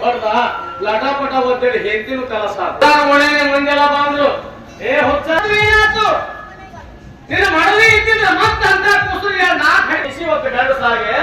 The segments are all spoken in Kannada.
ಹೊಡೆದ ಲಟಾಪಟ ಒತ್ತೇಳಿ ಹೆಂತಿನ ಕಲಸ ಒಳ್ಳೆ ಮಂದೆಲ್ಲ ಬಂದ್ರು, ಏ, ಹೊಚ್ಚ ಏನಾಯ್ತು ನಿನ್ನ ಮಡವಿ ಇದ್ದಿದ್ರೆ ಮತ್ತೆ ಅಂತ ಕುಸುರಿ ನಾಲ್ಕು ಹೆಸಿ ಇವತ್ತು ಗಂಡಸಾಗೆ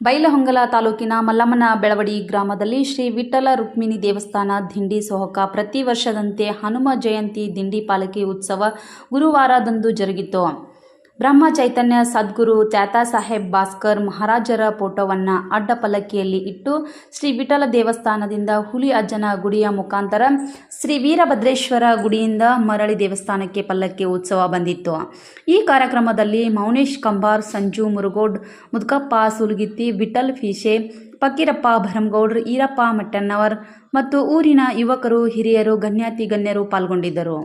ಬೈಲಹೊಂಗಲ ತಾಲೂಕಿನ ಮಲ್ಲಮ್ಮನ ಬೆಳವಡಿ ಗ್ರಾಮದಲ್ಲಿ ಶ್ರೀ ವಿಠಲ ರುಕ್ಮಿಣಿ ದೇವಸ್ಥಾನ ದಿಂಡಿ ಸೋಹಕ ಪ್ರತಿ ವರ್ಷದಂತೆ ಹನುಮ ಜಯಂತಿ ದಿಂಡಿ ಪಾಲಕಿ ಉತ್ಸವ ಗುರುವಾರದಂದು ಜರುಗಿತು. ಬ್ರಹ್ಮ ಚೈತನ್ಯ ಸದ್ಗುರು ತ್ಯಾತಾ ಸಾಹೇಬ್ ಭಾಸ್ಕರ್ ಮಹಾರಾಜರ ಫೋಟೋವನ್ನು ಅಡ್ಡ ಪಲ್ಲಕ್ಕಿಯಲ್ಲಿ ಇಟ್ಟು ಶ್ರೀ ವಿಠಲ ದೇವಸ್ಥಾನದಿಂದ ಹುಲಿ ಅಜ್ಜನ ಗುಡಿಯ ಮುಖಾಂತರ ಶ್ರೀ ವೀರಭದ್ರೇಶ್ವರ ಗುಡಿಯಿಂದ ಮರಳಿ ದೇವಸ್ಥಾನಕ್ಕೆ ಪಲ್ಲಕ್ಕಿ ಉತ್ಸವ ಬಂದಿತ್ತು. ಈ ಕಾರ್ಯಕ್ರಮದಲ್ಲಿ ಮೌನೇಶ್ ಕಂಬಾರ್, ಸಂಜು ಮುರುಗೋಡ್, ಮುದ್ಕಪ್ಪ ಸುಲ್ಗಿತ್ತಿ, ವಿಠಲ್ ಫೀಶೆ, ಫಕೀರಪ್ಪ ಭರಮಗೌಡ್ರು, ಈರಪ್ಪ ಮಟ್ಟಣ್ಣವರ್ ಮತ್ತು ಊರಿನ ಯುವಕರು, ಹಿರಿಯರು, ಗಣ್ಯಾತಿ ಗಣ್ಯರು ಪಾಲ್ಗೊಂಡಿದ್ದರು.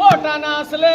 फोटा नास ले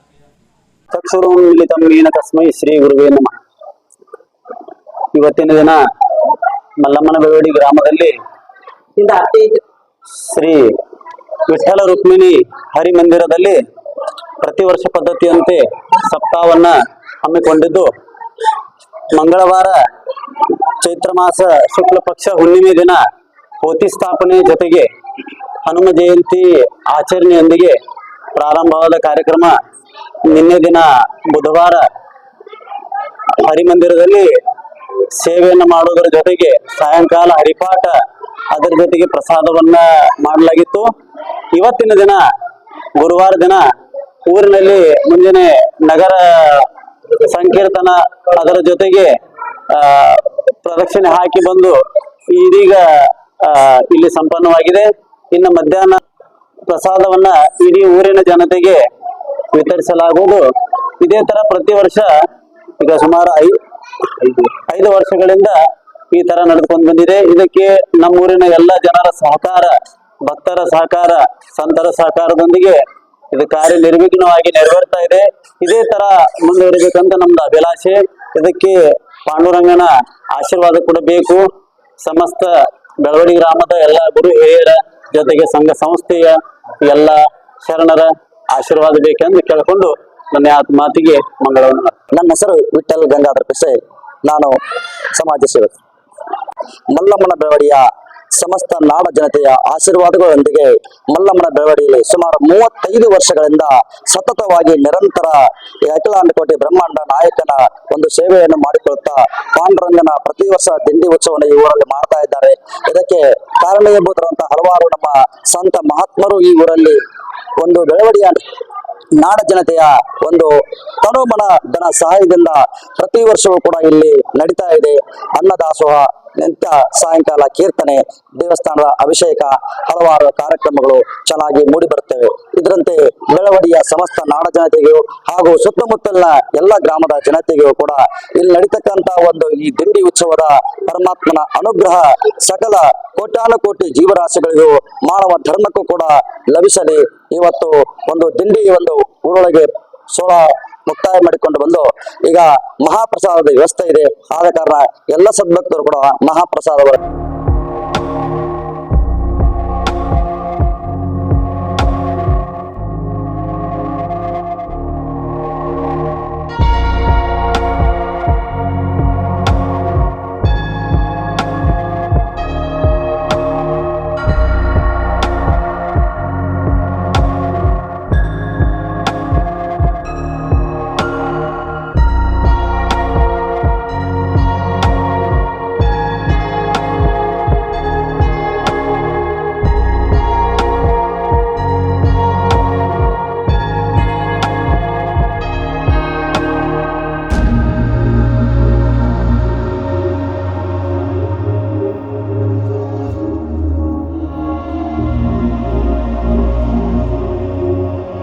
ಚಕ್ಷುರುನ್ಮಿಲಿತಂ ಮೇನ ತಸ್ಮೈ ಶ್ರೀ ಗುರುವೇ ನಮಃ. ಇವತ್ತಿನ ದಿನ ಮಲ್ಲಮ್ಮನ ಬೆಳವಡಿ ಗ್ರಾಮದಲ್ಲಿ ಶ್ರೀ ವಿಠಲ ರುಕ್ಮಿಣಿ ಹರಿ ಮಂದಿರದಲ್ಲಿ ಪ್ರತಿ ವರ್ಷ ಪದ್ಧತಿಯಂತೆ ಸಪ್ತಾಹವನ್ನ ಹಮ್ಮಿಕೊಂಡಿದ್ದು. ಮಂಗಳವಾರ ಚೈತ್ರ ಮಾಸ ಶುಕ್ಲ ಪಕ್ಷ ಹುಣ್ಣಿಮೆ ದಿನ ಪೋತಿ ಸ್ಥಾಪನೆ ಜೊತೆಗೆ ಹನುಮ ಜಯಂತಿ ಆಚರಣೆಯೊಂದಿಗೆ ಪ್ರಾರಂಭವಾದ ಕಾರ್ಯಕ್ರಮ ನಿನ್ನೆ ದಿನ ಬುಧವಾರ ಹರಿಮಂದಿರದಲ್ಲಿ ಸೇವೆಯನ್ನು ಮಾಡುವುದರ ಜೊತೆಗೆ ಸಾಯಂಕಾಲ ಹರಿಪಾಠ ಅದರ ಜೊತೆಗೆ ಪ್ರಸಾದವನ್ನ ಮಾಡಲಾಗಿತ್ತು. ಇವತ್ತಿನ ದಿನ, ಗುರುವಾರ ದಿನ ಊರಿನಲ್ಲಿ ಮುಂಜಾನೆ ನಗರ ಸಂಕೀರ್ತನ ಅದರ ಜೊತೆಗೆ ಪ್ರದಕ್ಷಿಣೆ ಹಾಕಿ ಬಂದು ಇದೀಗ ಇಲ್ಲಿ ಸಂಪನ್ನವಾಗಿದೆ. ಇನ್ನು ಮಧ್ಯಾಹ್ನ ಪ್ರಸಾದವನ್ನ ಇಡೀ ಊರಿನ ಜನತೆಗೆ ವಿತರಿಸಲಾಗುವುದು. ಇದೇ ತರ ಪ್ರತಿ ವರ್ಷ ಈಗ ಸುಮಾರು ಐ ಐದು ವರ್ಷಗಳಿಂದ ಈ ತರ ನಡೆದುಕೊಂಡು ಬಂದಿದೆ. ಇದಕ್ಕೆ ನಮ್ಮೂರಿನ ಎಲ್ಲ ಜನರ ಸಹಕಾರ, ಭಕ್ತರ ಸಹಕಾರ, ಸಂತರ ಸಹಕಾರದೊಂದಿಗೆ ಇದು ಕಾರ್ಯ ನಿರ್ವಿಘ್ನವಾಗಿ ನೆರವೇರ್ತಾ ಇದೆ. ಇದೇ ತರ ಮುಂದುವರಿಬೇಕಂತ ನಮ್ದು ಅಭಿಲಾಷೆ. ಇದಕ್ಕೆ ಪಾಂಡುರಂಗನ ಆಶೀರ್ವಾದ ಕೂಡ ಬೇಕು. ಸಮಸ್ತ ಬೆಳವಡಿ ಗ್ರಾಮದ ಎಲ್ಲ ಗುರು ಹಿರಿಯರ ಜೊತೆಗೆ ಸಂಘ ಸಂಸ್ಥೆಯ ಎಲ್ಲ ಶರಣರ ಆಶೀರ್ವಾದ ಬೇಕೆಂದು ಕೇಳಿಕೊಂಡು ನನ್ನ ಮಾತಿಗೆ ಮಂಗಳವನ್ನು ನನ್ನ ಹೆಸರು ವಿಠಲ್ ಗಂಗಾಧರ ಪಿಸೆ. ನಾನು ಸಮಾಜ ಸೇವಕ. ಮಲ್ಲಮ್ಮನ ಬೆಳವಡಿಯ ಸಮಸ್ತ ನಾಡ ಜನತೆಯ ಆಶೀರ್ವಾದಗಳೊಂದಿಗೆ ಮಲ್ಲಮ್ಮನ ಬೆಳವಡಿಯಲ್ಲಿ ಸುಮಾರು ಮೂವತ್ತೈದು ವರ್ಷಗಳಿಂದ ಸತತವಾಗಿ ನಿರಂತರ ಅಖಿಲಾಂಡಕೋಟೆ ಅಖಿಲಾಂಡ ಕೋಟಿ ಬ್ರಹ್ಮಾಂಡ ನಾಯಕನ ಒಂದು ಸೇವೆಯನ್ನು ಮಾಡಿಕೊಳ್ಳುತ್ತಾ ಪಾಂಡುರಂಗನ ಪ್ರತಿ ವರ್ಷ ದಿಂಡಿ ಉತ್ಸವವನ್ನು ಈ ಊರಲ್ಲಿ ಮಾಡ್ತಾ ಇದ್ದಾರೆ. ಇದಕ್ಕೆ ಕಾರಣೀಭೂತರಂತಹ ಹಲವಾರು ನಮ್ಮ ಸಂತ ಮಹಾತ್ಮರು ಈ ಊರಲ್ಲಿ ಒಂದು ಬೆಳವಡಿಯ ನಾಡ ಜನತೆಯ ಒಂದು ತನುಮನ ಧನ ಸಹಾಯದಿಂದ ಪ್ರತಿ ವರ್ಷವೂ ಕೂಡ ಇಲ್ಲಿ ನಡೀತಾ ಇದೆ. ಅನ್ನದಾಸೋಹ ನಿತ್ಯ ಸಾಯಂಕಾಲ ಕೀರ್ತನೆ, ದೇವಸ್ಥಾನದ ಅಭಿಷೇಕ, ಹಲವಾರು ಕಾರ್ಯಕ್ರಮಗಳು ಚೆನ್ನಾಗಿ ಮೂಡಿ ಬರುತ್ತವೆ. ಇದರಂತೆ ಬೆಳವಡಿಯ ಸಮಸ್ತ ನಾಡ ಜನತೆಗೂ ಹಾಗೂ ಸುತ್ತಮುತ್ತಲಿನ ಎಲ್ಲ ಗ್ರಾಮದ ಜನತೆಗೂ ಕೂಡ ಇಲ್ಲಿ ನಡೀತಕ್ಕಂತ ಒಂದು ಈ ದಿಂಡಿ ಉತ್ಸವದ ಪರಮಾತ್ಮನ ಅನುಗ್ರಹ ಸಕಲ ಕೋಟ್ಯಾನುಕೋಟಿ ಜೀವರಾಶಿಗಳಿಗೂ ಮಾನವ ಧರ್ಮಕ್ಕೂ ಕೂಡ ಲಭಿಸಲಿ. ಇವತ್ತು ಒಂದು ದಿಂಡಿ ಒಂದು ಊರೊಳಗೆ ಸೋಳ ಮುಕ್ತಾಯ ಮಾಡಿಕೊಂಡು ಬಂದು ಈಗ ಮಹಾಪ್ರಸಾದದ ವ್ಯವಸ್ಥೆ ಇದೆ. ಆದ ಕಾರಣ ಎಲ್ಲ ಸದ್ಭಕ್ತರು ಕೂಡ ಮಹಾಪ್ರಸಾದ